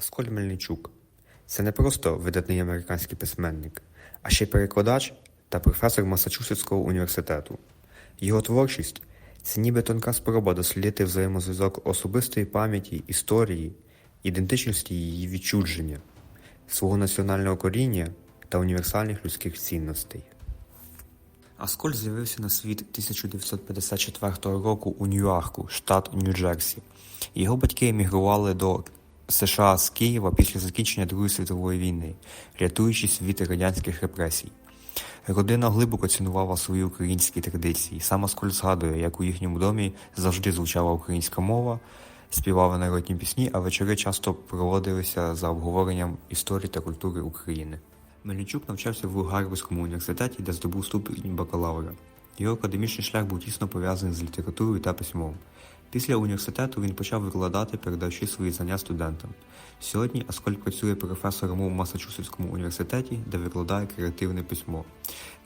Аскольд Мельничук це не просто видатний американський письменник, а ще й перекладач та професор Масачусетського університету. Його творчість це ніби тонка спроба дослідити взаємозв'язок особистої пам'яті, історії, ідентичності її відчудження, свого національного коріння та універсальних людських цінностей. Аскольд з'явився на світ 1954 року у Ньюарку, штат Нью-Джерсі. Його батьки емігрували до США з Києва після закінчення Другої світової війни, рятуючись від радянських репресій. Родина глибоко цінувала свої українські традиції. Сам Аскольд згадує, як у їхньому домі завжди звучала українська мова, співали народні пісні, а вечори часто проводилися за обговоренням історії та культури України. Мельничук навчався в Гарвардському університеті, де здобув ступінь бакалавра. Його академічний шлях був тісно пов'язаний з літературою та письмом. Після університету він почав викладати, передаючи свої знання студентам. Сьогодні Аскольд працює професором у Масачусетському університеті, де викладає креативне письмо.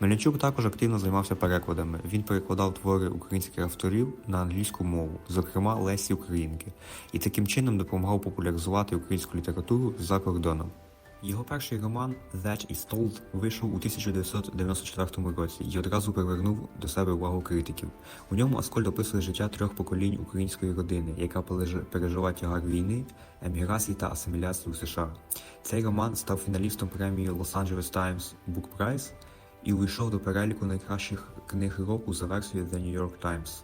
Мельничук також активно займався перекладами. Він перекладав твори українських авторів на англійську мову, зокрема Лесі Українки, і таким чином допомагав популяризувати українську літературу за кордоном. Його перший роман That is Told вийшов у 1994 році і одразу привернув до себе увагу критиків. У ньому Аскольд описує життя трьох поколінь української родини, яка переж- пережила тягар війни, еміграції та асиміляції у США. Цей роман став фіналістом премії Los Angeles Times Book Prize і увійшов до переліку найкращих книг року за версією The New York Times.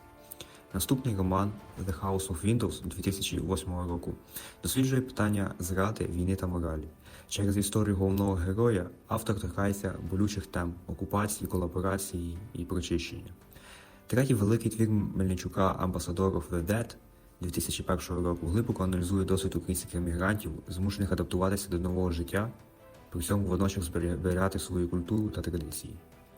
Наступний роман The House of Windows 2008 року досліджує питання зради, війни та моралі. Через історію головного героя автор торкається болючих тем окупації, колаборації і прочищення. Третій великий твір Мельничука Ambassador of the Dead 2001 року глибоко аналізує досвід українських емігрантів, змушених адаптуватися до нового життя, при цьому водночас зберігати свою культуру та традиції.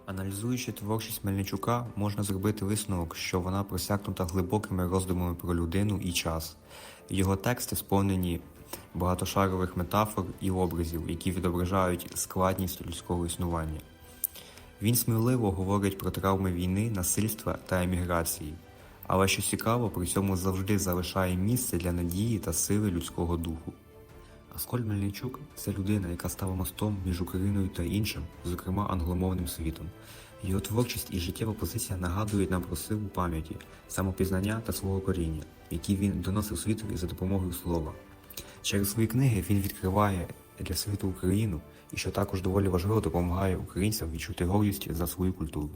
Аналізуючи творчість Мельничука, можна зробити висновок, що вона просякнута глибокими роздумами про людину і час. Його тексти сповнені багатошарових метафор і образів, які відображають складність людського існування. Він сміливо говорить про травми війни, насильства та еміграції, але що цікаво, при цьому завжди залишає місце для надії та сили людського духу. Аскольд Мельничук це людина, яка стала мостом між Україною та іншим, зокрема англомовним світом. Його творчість і життєва позиція нагадують нам про силу пам'яті, самопізнання та свого коріння, які він доносив світові за допомогою слова. Через свої книги він відкриває для світу Україну і що також доволі важливо допомагає українцям відчути гордість за свою культуру.